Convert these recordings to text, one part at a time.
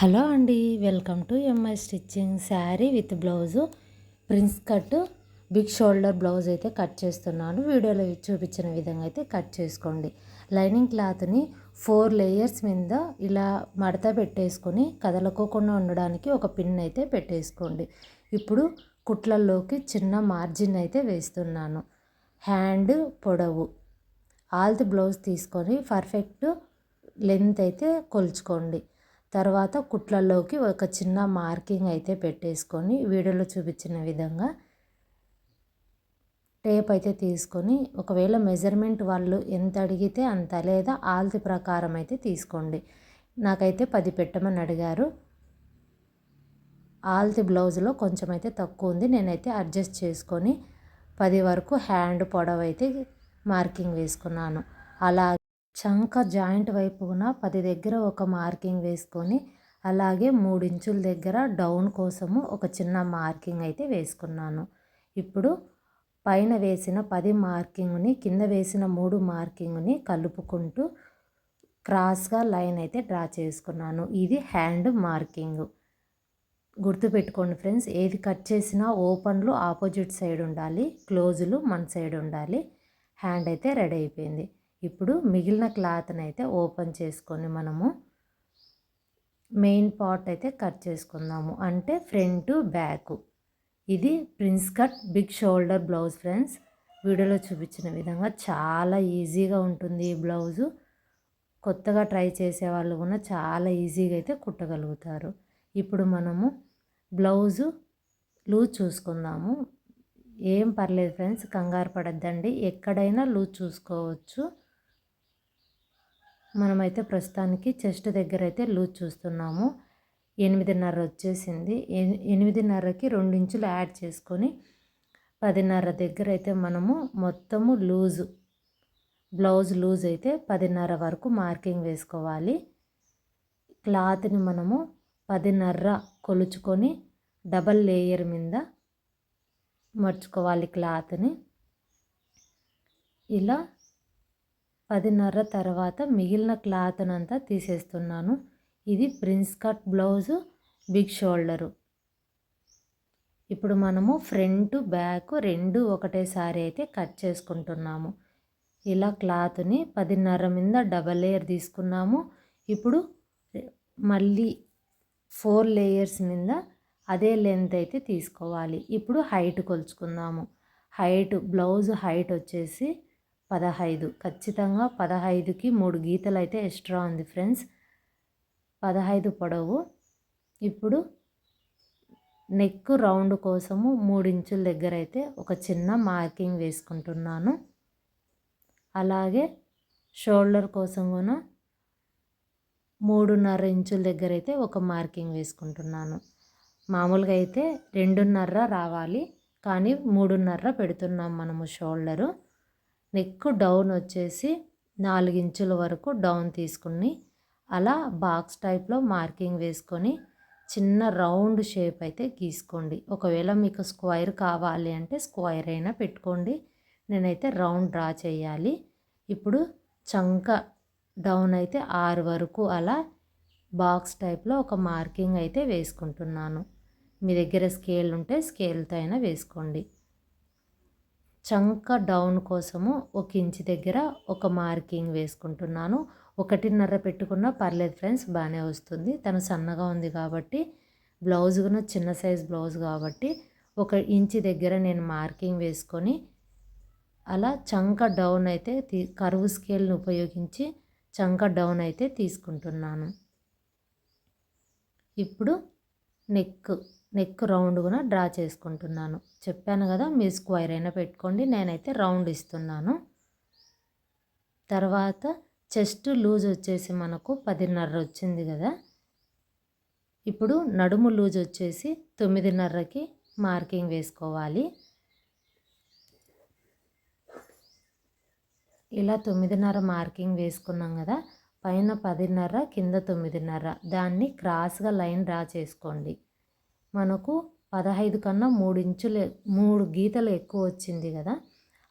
Hello అండి welcome to MI stitching sari with blouse. Prince cut big shoulder blouse అయితే cut చేస్తున్నాను. వీడియోలో చూపించిన విధంగా అయితే కట్ చేసుకోండి. లైనింగ్ క్లాత్ని ఫోర్ లేయర్స్ మీద ఇలా మడత పెట్టేసుకొని కదలకోకుండా ఉండడానికి ఒక పిన్ అయితే పెట్టేసుకోండి. ఇప్పుడు కుట్లల్లోకి చిన్న మార్జిన్ అయితే వేస్తున్నాను. హ్యాండ్ పొడవు. ఆల్త్ బ్లౌజ్ తీసుకొని పర్ఫెక్ట్ లెంత్ అయితే కొలుచుకోండి. తర్వాత కుట్లలోకి ఒక చిన్న మార్కింగ్ అయితే పెట్టేసుకొని వీడియోలో చూపించిన విధంగా టేప్ అయితే తీసుకొని ఒకవేళ మెజర్మెంట్ వాళ్ళు ఎంత అడిగితే అంత లేదా ఆల్తి ప్రకారం అయితే తీసుకోండి. నాకైతే పది పెట్టమని అడిగారు. ఆల్తి బ్లౌజ్లో కొంచెం అయితే తక్కువ ఉంది. నేనైతే అడ్జస్ట్ చేసుకొని పది వరకు హ్యాండ్ పొడవైతే మార్కింగ్ వేసుకున్నాను. అలా చంక జాయింట్ వైపున పది దగ్గర ఒక మార్కింగ్ వేసుకొని అలాగే మూడించుల దగ్గర డౌన్ కోసము ఒక చిన్న మార్కింగ్ అయితే వేసుకున్నాను. ఇప్పుడు పైన వేసిన పది మార్కింగ్ని కింద వేసిన మూడు మార్కింగ్ని కలుపుకుంటూ క్రాస్గా లైన్ అయితే డ్రా చేసుకున్నాను. ఇది హ్యాండ్ మార్కింగ్. గుర్తుపెట్టుకోండి ఫ్రెండ్స్ ఏది కట్ చేసినా ఓపెన్లు ఆపోజిట్ సైడ్ ఉండాలి క్లోజులు మన సైడ్ ఉండాలి. హ్యాండ్ అయితే రెడీ అయిపోయింది. ఇప్పుడు మిగిలిన క్లాత్ని అయితే ఓపెన్ చేసుకొని మనము మెయిన్ పార్ట్ అయితే కట్ చేసుకుందాము. అంటే ఫ్రంట్ బ్యాక్. ఇది prince cut big shoulder blouse friends. వీడియోలో చూపించిన విధంగా చాలా ఈజీగా ఉంటుంది ఈ బ్లౌజు. కొత్తగా ట్రై చేసే వాళ్ళు కూడా చాలా ఈజీగా అయితే కుట్టగలుగుతారు. ఇప్పుడు మనము బ్లౌజు లూజ్ చూసుకుందాము. ఏం పర్లేదు ఫ్రెండ్స్ కంగారు పడద్దండి. ఎక్కడైనా లూజ్ చూసుకోవచ్చు. మనమైతే ప్రస్తుతానికి చెస్ట్ దగ్గర అయితే లూజ్ చూస్తున్నాము. ఎనిమిదిన్నర వచ్చేసింది ఎనిమిదిన్నరకి ఇంచులు యాడ్ చేసుకొని పదిన్నర దగ్గర అయితే మనము మొత్తము లూజు బ్లౌజ్ లూజ్ అయితే పదిన్నర వరకు మార్కింగ్ వేసుకోవాలి. క్లాత్ని మనము పదిన్నర కొలుచుకొని డబల్ లేయర్ మీద మర్చుకోవాలి క్లాత్ని. ఇలా పదిన్నర తర్వాత మిగిలిన క్లాత్నంతా తీసేస్తున్నాను. ఇది prince cut blouse big shoulder. ఇప్పుడు మనము ఫ్రంట్ బ్యాక్ రెండు ఒకటేసారి అయితే కట్ చేసుకుంటున్నాము. ఇలా క్లాత్ని పదిన్నర మీద డబల్ లేయర్ తీసుకున్నాము. ఇప్పుడు మళ్ళీ ఫోర్ లేయర్స్ మీద అదే లెంత్ అయితే తీసుకోవాలి. ఇప్పుడు హైట్ కొలుచుకుందాము. హైట్ బ్లౌజ్ హైట్ వచ్చేసి పదహైదు. ఖచ్చితంగా పదహైదుకి మూడు గీతలు అయితే ఎక్స్ట్రా ఉంది ఫ్రెండ్స్. పదహైదు పొడవు. ఇప్పుడు నెక్ రౌండ్ కోసము మూడు ఇంచుల దగ్గర అయితే ఒక చిన్న మార్కింగ్ వేసుకుంటున్నాను. అలాగే షోల్డర్ కోసం కూడా మూడున్నర ఇంచుల దగ్గర అయితే ఒక మార్కింగ్ వేసుకుంటున్నాను. మామూలుగా అయితే రెండున్నర రావాలి కానీ మూడున్నర పెడుతున్నాం మనము షోల్డరు. నెక్ డౌన్ వచ్చేసి నాలుగు ఇంచుల వరకు డౌన్ తీసుకుని అలా బాక్స్ టైప్లో మార్కింగ్ వేసుకొని చిన్న రౌండ్ షేప్ అయితే గీసుకోండి. ఒకవేళ మీకు స్క్వైర్ కావాలి అంటే స్క్వైర్ అయినా పెట్టుకోండి. నేనైతే రౌండ్ డ్రా చేయాలి. ఇప్పుడు చంక డౌన్ అయితే ఆరు వరకు అలా బాక్స్ టైప్లో ఒక మార్కింగ్ అయితే వేసుకుంటున్నాను. మీ దగ్గర స్కేల్ ఉంటే స్కేల్తో అయినా వేసుకోండి. చంక డౌన్ కోసము ఒక ఇంచ్ దగ్గర ఒక మార్కింగ్ వేసుకుంటున్నాను. ఒకటిన్నర పెట్టుకున్నా పర్లేదు ఫ్రెండ్స్ బాగానే వస్తుంది. తను సన్నగా ఉంది కాబట్టి బ్లౌజ్ కూడా చిన్న సైజ్ బ్లౌజ్ కాబట్టి ఒక ఇంచ్ దగ్గర నేను మార్కింగ్ వేసుకొని అలా చంక డౌన్ అయితే తీ కరువు స్కేల్ని ఉపయోగించి చంక డౌన్ అయితే తీసుకుంటున్నాను. ఇప్పుడు నెక్ నెక్ రౌండ్ కూడా డ్రా చేసుకుంటున్నాను. చెప్పాను కదా మీ స్క్వైర్ అయినా పెట్టుకోండి నేనైతే రౌండ్ ఇస్తున్నాను. తర్వాత చెస్ట్ లూజ్ వచ్చేసి మనకు పదిన్నర వచ్చింది కదా. ఇప్పుడు నడుము లూజ్ వచ్చేసి తొమ్మిదిన్నరకి మార్కింగ్ వేసుకోవాలి. ఇలా తొమ్మిదిన్నర మార్కింగ్ వేసుకున్నాం కదా పైన పదిన్నర కింద తొమ్మిదిన్నర. దాన్ని క్రాస్గా లైన్ డ్రా చేసుకోండి. మనకు పదహైదు కన్నా మూడు ఇంచులు మూడు గీతలు ఎక్కువ వచ్చింది కదా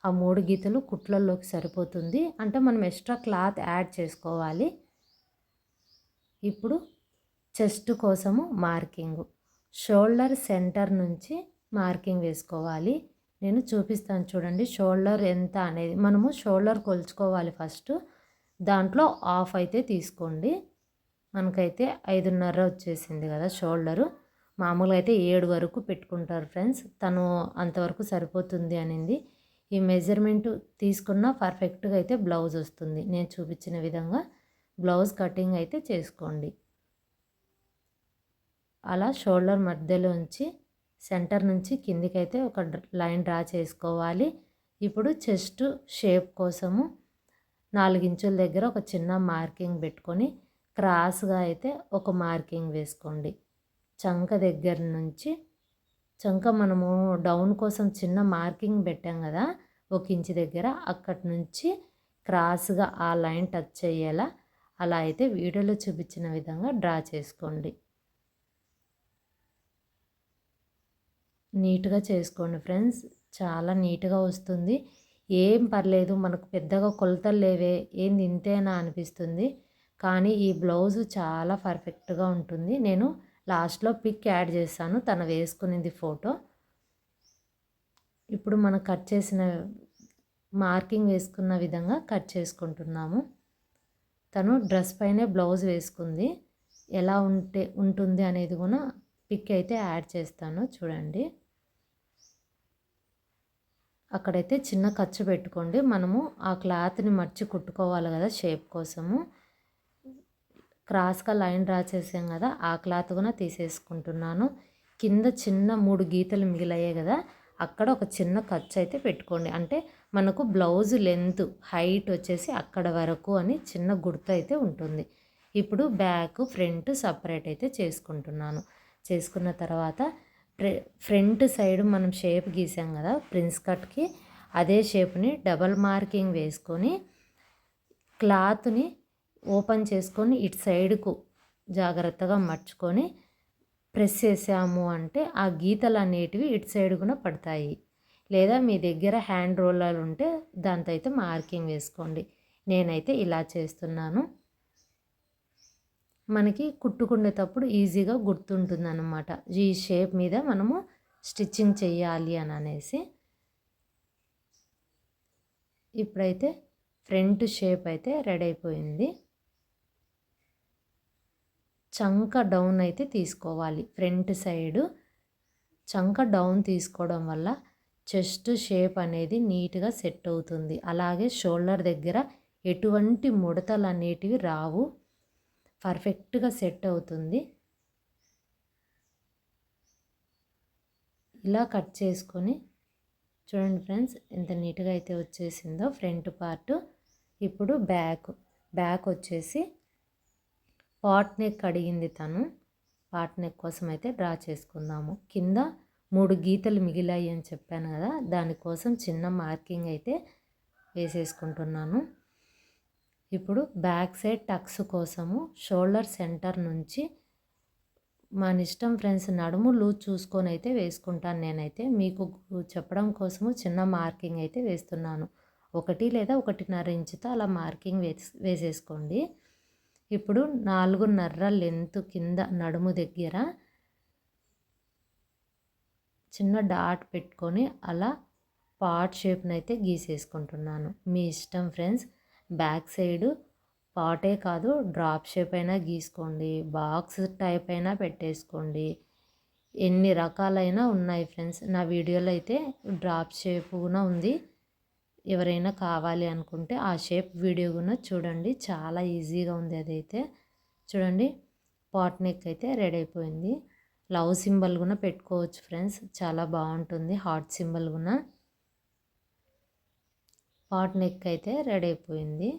ఆ మూడు గీతలు కుట్లల్లోకి సరిపోతుంది. అంటే మనం ఎక్స్ట్రా క్లాత్ యాడ్ చేసుకోవాలి. ఇప్పుడు చెస్ట్ కోసము మార్కింగ్. షోల్డర్ సెంటర్ నుంచి మార్కింగ్ వేసుకోవాలి. నేను చూపిస్తాను చూడండి షోల్డర్ ఎంత అనేది. మనము షోల్డర్ కొలుచుకోవాలి ఫస్ట్. దాంట్లో ఆఫ్ అయితే తీసుకోండి. మనకైతే ఐదున్నర వచ్చేసింది కదా షోల్డరు. మామూలుగా అయితే ఏడు వరకు పెట్టుకుంటారు ఫ్రెండ్స్. తను అంతవరకు సరిపోతుంది అనింది. ఈ మెజర్మెంట్ తీసుకున్న పర్ఫెక్ట్గా అయితే బ్లౌజ్ వస్తుంది. నేను చూపించిన విధంగా బ్లౌజ్ కటింగ్ అయితే చేసుకోండి. అలా షోల్డర్ మధ్యలోంచి సెంటర్ నుంచి కిందికైతే ఒక లైన్ డ్రా చేసుకోవాలి. ఇప్పుడు చెస్ట్ షేప్ కోసము నాలుగించుల దగ్గర ఒక చిన్న మార్కింగ్ పెట్టుకొని క్రాస్గా అయితే ఒక మార్కింగ్ వేసుకోండి. చంక దగ్గర నుంచి చంక మనము డౌన్ కోసం చిన్న మార్కింగ్ పెట్టాం కదా ఒక ఇంచు దగ్గర అక్కడి నుంచి క్రాస్గా ఆ లైన్ టచ్ అయ్యేలా అలా అయితే వీడియోలో చూపించిన విధంగా డ్రా చేసుకోండి. నీట్గా చేసుకోండి ఫ్రెండ్స్. చాలా నీట్గా వస్తుంది. ఏం పర్లేదు మనకు పెద్దగా కొలతలు లేవే ఏంది ఇంతేనా అనిపిస్తుంది. కానీ ఈ బ్లౌజ్ చాలా పర్ఫెక్ట్గా ఉంటుంది. నేను లాస్ట్లో పిక్ యాడ్ చేస్తాను తను వేసుకునేది ఫోటో. ఇప్పుడు మనం కట్ చేసిన మార్కింగ్ వేసుకున్న విధంగా కట్ చేసుకుంటున్నాము. తను డ్రెస్ పైనే బ్లౌజ్ వేసుకుంది. ఎలా ఉంటే ఉంటుంది అనేది కూడా పిక్ అయితే యాడ్ చేస్తాను. చూడండి. అక్కడైతే చిన్న ఖర్చు పెట్టుకోండి. మనము ఆ క్లాత్ని మర్చి కుట్టుకోవాలి కదా షేప్ కోసము. క్రాస్గా లైన్ డ్రా చేసాం కదా ఆ క్లాత్ కూడా తీసేసుకుంటున్నాను. కింద చిన్న మూడు గీతలు మిగిలయ్యాయి కదా అక్కడ ఒక చిన్న ఖర్చు అయితే పెట్టుకోండి. అంటే మనకు బ్లౌజ్ లెంత్ హైట్ వచ్చేసి అక్కడ వరకు అని చిన్న గుర్తు అయితే ఉంటుంది. ఇప్పుడు బ్యాక్ ఫ్రంట్ సపరేట్ అయితే చేసుకుంటున్నాను. చేసుకున్న తర్వాత ఫ్రంట్ సైడ్ మనం షేప్ గీసాం కదా ప్రిన్స్ కట్కి అదే షేప్ని డబల్ మార్కింగ్ వేసుకొని క్లాత్ని ఓపెన్ చేసుకొని ఇటు సైడ్కు జాగ్రత్తగా మర్చుకొని ప్రెస్ చేసాము అంటే ఆ గీతలు అనేటివి ఇటు సైడ్ కూడా పడతాయి. లేదా మీ దగ్గర హ్యాండ్ రోలర్ ఉంటే దాంతో అయితే మార్కింగ్ వేసుకోండి. నేనైతే ఇలా చేస్తున్నాను. మనకి కుట్టుకునేటప్పుడు ఈజీగా గుర్తుంటుంది అనమాట ఈ షేప్ మీద మనము స్టిచ్చింగ్ చేయాలి అని అనేసి. ఇప్పుడైతే ఫ్రంట్ షేప్ అయితే రెడీ అయిపోయింది. చంక డౌన్ అయితే తీసుకోవాలి. ఫ్రంట్ సైడు చంక డౌన్ తీసుకోవడం వల్ల చెస్ట్ షేప్ అనేది నీట్గా సెట్ అవుతుంది. అలాగే షోల్డర్ దగ్గర ఎటువంటి ముడతలు అనేటివి రావు. పర్ఫెక్ట్గా సెట్ అవుతుంది. ఇలా కట్ చేసుకొని చూడండి ఫ్రెండ్స్ ఎంత నీట్గా అయితే వచ్చేసిందో ఫ్రంట్ పార్ట్. ఇప్పుడు బ్యాక్ బ్యాక్ వచ్చేసి పాట్ నెక్ అడిగింది తను. పాట్ నెక్ కోసం అయితే డ్రా చేసుకుందాము. కింద మూడు గీతలు మిగిలాయి అని చెప్పాను కదా దానికోసం చిన్న మార్కింగ్ అయితే వేసేసుకుంటున్నాను. ఇప్పుడు బ్యాక్ సైడ్ టక్స్ కోసము షోల్డర్ సెంటర్ నుంచి మన ఇష్టం ఫ్రెండ్స్ నడుము లూజ్ చూసుకొని అయితే వేసుకుంటాను నేనైతే. మీకు చెప్పడం కోసము చిన్న మార్కింగ్ అయితే వేస్తున్నాను. ఒకటి లేదా ఒకటిన్నర ఇంచుతో అలా మార్కింగ్ వేసి వేసేసుకోండి. ఇప్పుడు నాలుగున్నర లెంత్ కింద నడుము దగ్గర చిన్న డాట్ పెట్టుకొని అలా పార్ట్ షేప్ని అయితే గీసేసుకుంటున్నాను. మీ ఇష్టం ఫ్రెండ్స్ బ్యాక్ సైడు పాటే కాదు డ్రాప్ షేప్ అయినా గీసుకోండి బాక్స్ టైప్ అయినా పెట్టేసుకోండి. ఎన్ని రకాలైన ఉన్నాయి ఫ్రెండ్స్. నా వీడియోలో అయితే డ్రాప్ షేప్ కూడా ఉంది. ఎవరైనా కావాలి అనుకుంటే ఆ షేప్ వీడియో కూడా చూడండి. చాలా ఈజీగా ఉంది అదైతే. చూడండి పాట్ నెక్ అయితే రెడీ అయిపోయింది. లవ్ సింబల్ కూడా పెట్టుకోవచ్చు ఫ్రెండ్స్. చాలా బాగుంటుంది. హార్ట్ సింబల్ కూడా పాట్ నెక్ అయితే రెడీ అయిపోయింది.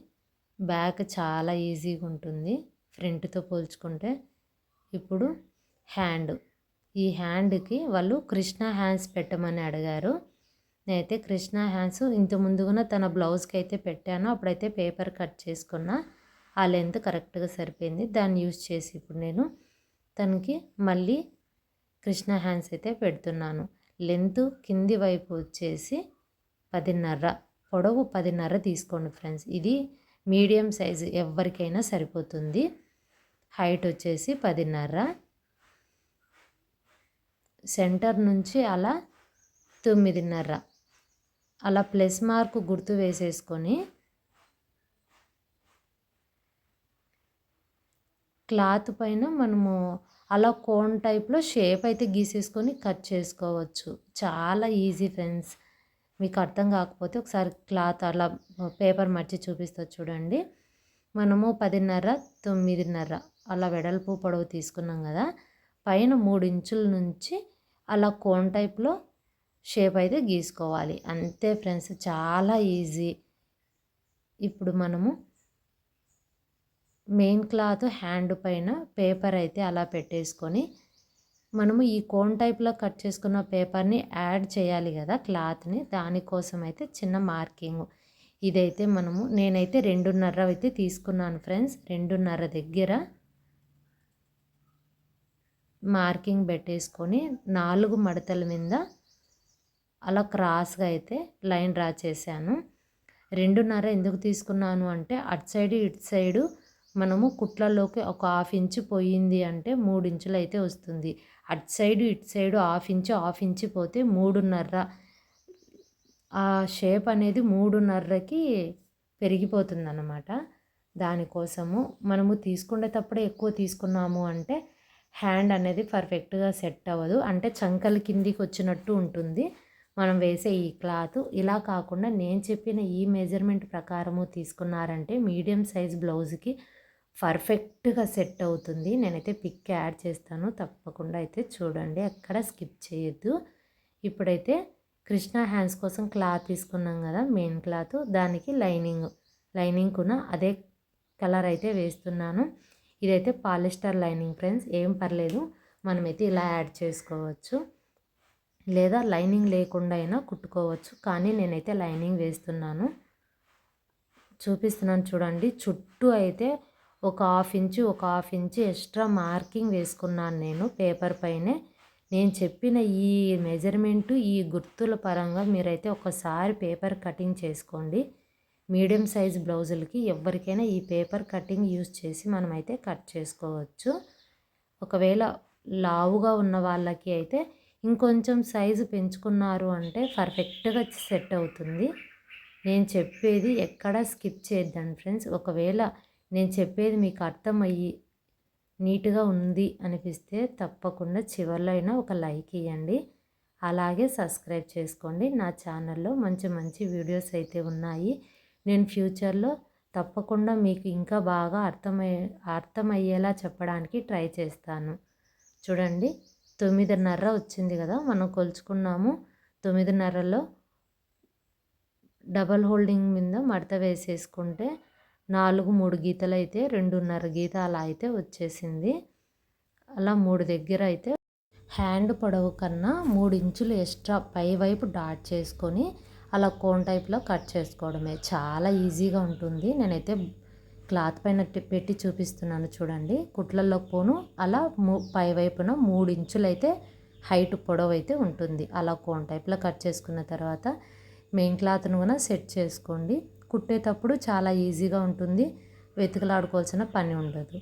బ్యాక్ చాలా ఈజీగా ఉంటుంది. ఫ్రంట్తో పోల్చుకుంటే ఇప్పుడు హ్యాండ్. ఈ హ్యాండ్కి వాళ్ళు కృష్ణ హ్యాండ్స్ పెట్టమని అడిగారు. నేనైతే కృష్ణ హ్యాండ్స్ ఇంత ముందుగా తన బ్లౌజ్కి అయితే పెట్టాను. అప్పుడైతే పేపర్ కట్ చేసుకున్న. ఆ లెంత్ కరెక్ట్గా సరిపోయింది. దాన్ని యూజ్ చేసి ఇప్పుడు నేను తనకి మళ్ళీ కృష్ణ హ్యాండ్స్ అయితే పెడుతున్నాను. లెంత్ కింది వైపు వచ్చేసి పదిన్నర. పొడవు పదిన్నర తీసుకోండి ఫ్రెండ్స్. ఇది మీడియం సైజు ఎవరికైనా సరిపోతుంది. హైట్ వచ్చేసి పదిన్నర. సెంటర్ నుంచి అలా తొమ్మిదిన్నర. అలా ప్లస్ మార్క్ గుర్తు వేసేసుకొని క్లాత్ పైన మనము అలా కోన్ టైప్లో షేప్ అయితే గీసేసుకొని కట్ చేసుకోవచ్చు. చాలా ఈజీ ఫ్రెండ్స్. మీకు అర్థం కాకపోతే ఒకసారి క్లాత్ అలా పేపర్ మర్చి చూపిస్తా చూడండి. మనము పదిన్నర తొమ్మిదిన్నర అలా వెడల్పు పొడవు తీసుకున్నాం కదా పైన మూడు ఇంచుల నుంచి అలా కోన్ టైప్లో షేప్ అయితే గీసుకోవాలి. అంతే ఫ్రెండ్స్ చాలా ఈజీ. ఇప్పుడు మనము మెయిన్ క్లాత్ హ్యాండ్ పైన పేపర్ అయితే అలా పెట్టేసుకొని మనము ఈ కోన్ టైప్లో కట్ చేసుకున్న పేపర్ని యాడ్ చేయాలి కదా క్లాత్ని దానికోసం అయితే చిన్న మార్కింగ్ ఇదైతే మనము నేనైతే రెండున్నర అయితే తీసుకున్నాను ఫ్రెండ్స్ రెండున్నర దగ్గర మార్కింగ్ పెట్టేసుకొని నాలుగు మడతల మీద అలా క్రాస్గా అయితే లైన్ డ్రా చేశాను. రెండున్నర ఎందుకు తీసుకున్నాను అంటే అటు సైడ్ ఇటు సైడు మనము కుట్లలోకి ఒక హాఫ్ ఇంచు పోయింది అంటే మూడు ఇంచులు అయితే వస్తుంది. అటు సైడు ఇటు side half inch half inch పోతే మూడున్నర. ఆ షేప్ అనేది మూడున్నరకి పెరిగిపోతుంది అన్నమాట దానికోసము మనము తీసుకునేటప్పుడే ఎక్కువ తీసుకున్నాము అంటే హ్యాండ్ అనేది పర్ఫెక్ట్గా సెట్ అవ్వదు. అంటే చంకల కిందికి వచ్చినట్టు ఉంటుంది. మనం వేసే ఈ క్లాత్. ఇలా కాకుండా నేను చెప్పిన ఈ మెజర్మెంట్ ప్రకారము తీసుకున్నారంటే మీడియం సైజ్ బ్లౌజ్కి పర్ఫెక్ట్గా సెట్ అవుతుంది. నేనైతే పిక్ యాడ్ చేస్తాను. తప్పకుండా అయితే చూడండి. ఎక్కడ స్కిప్ చేయొద్దు. ఇప్పుడైతే కృష్ణ హ్యాండ్స్ కోసం క్లాత్ తీసుకున్నాం కదా మెయిన్ క్లాత్. దానికి లైనింగ్ లైనింగ్ కూడా అదే కలర్ అయితే వేస్తున్నాను. ఇదైతే పాలిస్టర్ లైనింగ్ ఫ్రెండ్స్. ఏం పర్లేదు. మనమైతే ఇలా యాడ్ చేసుకోవచ్చు. లేదా లైనింగ్ లేకుండా అయినా కుట్టుకోవచ్చు. కానీ నేనైతే లైనింగ్ వేస్తున్నాను. చూపిస్తున్నాను చూడండి. చుట్టూ అయితే ఒక హాఫ్ ఇంచు ఒక హాఫ్ ఇంచు ఎక్స్ట్రా మార్కింగ్ వేసుకున్నాను నేను పేపర్ పైనే. నేను చెప్పిన ఈ మెజర్మెంటు ఈ గుర్తుల పరంగా మీరైతే ఒకసారి పేపర్ కటింగ్ చేసుకోండి. మీడియం సైజ్ బ్లౌజులకి ఎవరికైనా ఈ పేపర్ కటింగ్ యూస్ చేసి మనమైతే కట్ చేసుకోవచ్చు. ఒకవేళ లావుగా ఉన్న వాళ్ళకి అయితే ఇంకొంచెం సైజు పెంచుకున్నారు అంటే పర్ఫెక్ట్గా సెట్ అవుతుంది. నేను చెప్పేది ఎక్కడా స్కిప్ చేయొద్దండి ఫ్రెండ్స్. ఒకవేళ నేను చెప్పేది మీకు అర్థమయ్యి నీట్గా ఉంది అనిపిస్తే తప్పకుండా చివరిలో అయినా ఒక లైక్ ఇవ్వండి అలాగే సబ్స్క్రైబ్ చేసుకోండి. నా ఛానల్లో మంచి మంచి వీడియోస్ అయితే ఉన్నాయి. నేను ఫ్యూచర్లో తప్పకుండా మీకు ఇంకా బాగా అర్థమయ్యే అర్థమయ్యేలా చెప్పడానికి ట్రై చేస్తాను. చూడండి తొమ్మిదిన్నర వచ్చింది కదా మనం కొలుచుకున్నాము. తొమ్మిదిన్నరలో డబల్ హోల్డింగ్ మీద మడత వేసేసుకుంటే నాలుగు మూడు గీతలు అయితే రెండున్నర గీత అలా అయితే వచ్చేసింది. అలా మూడు దగ్గర అయితే హ్యాండ్ పొడవు కన్నా మూడు ఇంచులు ఎక్స్ట్రా పై వైపు డాట్ చేసుకొని అలా కోన్ టైప్లో కట్ చేసుకోవడమే. చాలా ఈజీగా ఉంటుంది. నేనైతే క్లాత్ పైన పెట్టి చూపిస్తున్నాను చూడండి. కుట్లలో పోను అలా పై వైపున మూడు ఇంచులు అయితే హైట్ పొడవు అయితే ఉంటుంది. అలా కోన్ టైప్లో కట్ చేసుకున్న తర్వాత మెయిన్ క్లాత్ను కూడా సెట్ చేసుకోండి. కుట్టేటప్పుడు చాలా ఈజీగా ఉంటుంది. వెతుకలాడుకోవాల్సిన పని ఉండదు.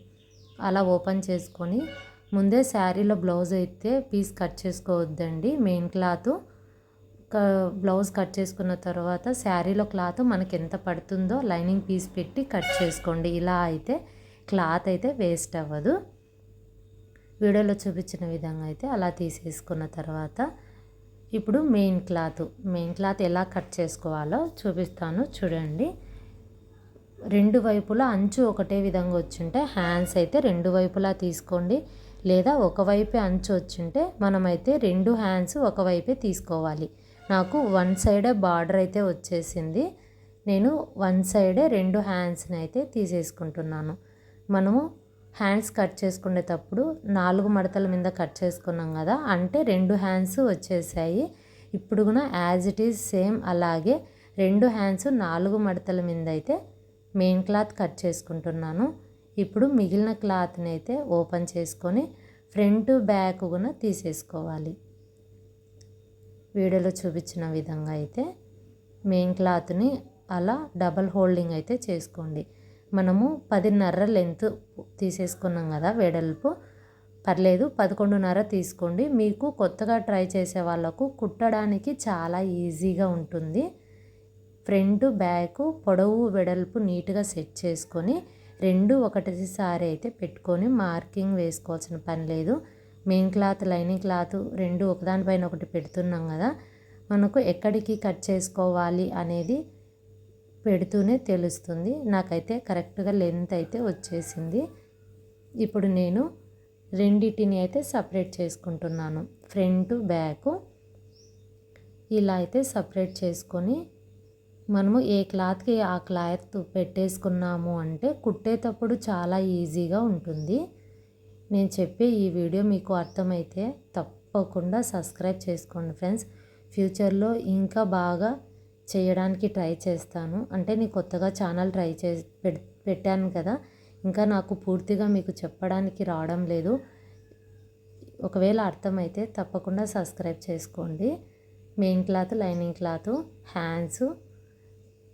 అలా ఓపెన్ చేసుకొని ముందే శారీలో బ్లౌజ్ అయితే పీస్ కట్ చేసుకోవద్దండి. మెయిన్ క్లాత్ బ్లౌజ్ కట్ చేసుకున్న తర్వాత శారీలో క్లాత్ మనకి ఎంత పడుతుందో లైనింగ్ పీస్ పెట్టి కట్ చేసుకోండి. ఇలా అయితే క్లాత్ అయితే వేస్ట్ అవ్వదు. వీడియోలో చూపించిన విధంగా అయితే అలా తీసేసుకున్న తర్వాత ఇప్పుడు మెయిన్ క్లాత్. మెయిన్ క్లాత్ ఎలా కట్ చేసుకోవాలో చూపిస్తాను చూడండి. రెండు వైపులా అంచు ఒకటే విధంగా వచ్చింటే హ్యాండ్స్ అయితే రెండు వైపులా తీసుకోండి. లేదా ఒకవైపే అంచు వచ్చింటే మనమైతే రెండు హ్యాండ్స్ ఒకవైపే తీసుకోవాలి. నాకు వన్ సైడే బార్డర్ అయితే వచ్చేసింది. నేను వన్ సైడే రెండు హ్యాండ్స్ని అయితే తీసేసుకుంటున్నాను. మనము హ్యాండ్స్ కట్ చేసుకునేటప్పుడు నాలుగు మడతల మీద కట్ చేసుకున్నాం కదా అంటే రెండు హ్యాండ్స్ వచ్చేసాయి. ఇప్పుడు కూడా యాజ్ ఇట్ ఈజ్ సేమ్ అలాగే రెండు హ్యాండ్స్ నాలుగు మడతల మీద అయితే మెయిన్ క్లాత్ కట్ చేసుకుంటున్నాను. ఇప్పుడు మిగిలిన క్లాత్ని అయితే ఓపెన్ చేసుకొని ఫ్రంట్ బ్యాక్ కూడా తీసేసుకోవాలి. వీడియోలో చూపించిన విధంగా అయితే మెయిన్ క్లాత్ని అలా డబల్ హోల్డింగ్ అయితే చేసుకోండి. మనము పదిన్నర లెంత్ తీసేసుకున్నాం కదా వెడల్పు. పర్లేదు పదకొండున్నర తీసుకోండి. మీకు కొత్తగా ట్రై చేసే వాళ్ళకు కుట్టడానికి చాలా ఈజీగా ఉంటుంది. ఫ్రంట్ బ్యాక్ పొడవు వెడల్పు నీట్గా సెట్ చేసుకొని రెండు ఒకటిసారి అయితే పెట్టుకొని మార్కింగ్ వేసుకోవాల్సిన పని లేదు. మెయిన్ క్లాత్ లైనింగ్ క్లాత్ రెండు ఒకదానిపైన ఒకటి పెడుతున్నాం కదా. మనకు ఎక్కడికి కట్ చేసుకోవాలి అనేది పెడుతూనే తెలుస్తుంది. నాకైతే కరెక్ట్గా లెంత్ అయితే వచ్చేసింది. ఇప్పుడు నేను రెండిటిని అయితే సపరేట్ చేసుకుంటున్నాను. ఫ్రంట్ బ్యాక్ ఇలా అయితే సపరేట్ చేసుకొని మనము ఏ క్లాత్కి ఆ క్లాత్ పెట్టేసుకున్నాము అంటే కుట్టేటప్పుడు చాలా ఈజీగా ఉంటుంది. నేను చెప్పే ఈ వీడియో మీకు అర్థమైతే తప్పకుండా సబ్స్క్రైబ్ చేసుకోండి ఫ్రెండ్స్. ఫ్యూచర్లో ఇంకా బాగా చేయడానికి ట్రై చేస్తాను. అంటే నేను కొత్తగా ఛానల్ ట్రై చే పెట్టాను కదా. ఇంకా నాకు పూర్తిగా మీకు చెప్పడానికి రావడం లేదు. ఒకవేళ అర్థమైతే తప్పకుండా సబ్స్క్రైబ్ చేసుకోండి. Main cloth lining cloth hands.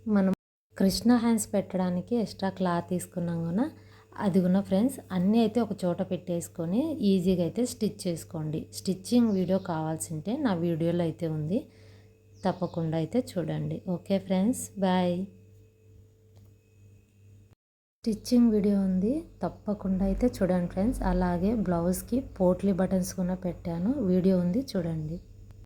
మనం కృష్ణ హ్యాండ్స్ పెట్టడానికి ఎక్స్ట్రా క్లాత్ తీసుకున్నాం కూడా అది ఉన్న ఫ్రెండ్స్ అన్నీ అయితే ఒక చోట పెట్టేసుకొని ఈజీగా అయితే స్టిచ్ చేసుకోండి. స్టిచ్చింగ్ వీడియో కావాల్సింటే నా వీడియోలో అయితే ఉంది. తప్పకుండా అయితే చూడండి. Okay friends bye. Stitching video ఉంది. తప్పకుండా అయితే చూడండి ఫ్రెండ్స్. అలాగే బ్లౌజ్కి పోట్లీ బటన్స్ కూడా పెట్టాను. వీడియో ఉంది చూడండి.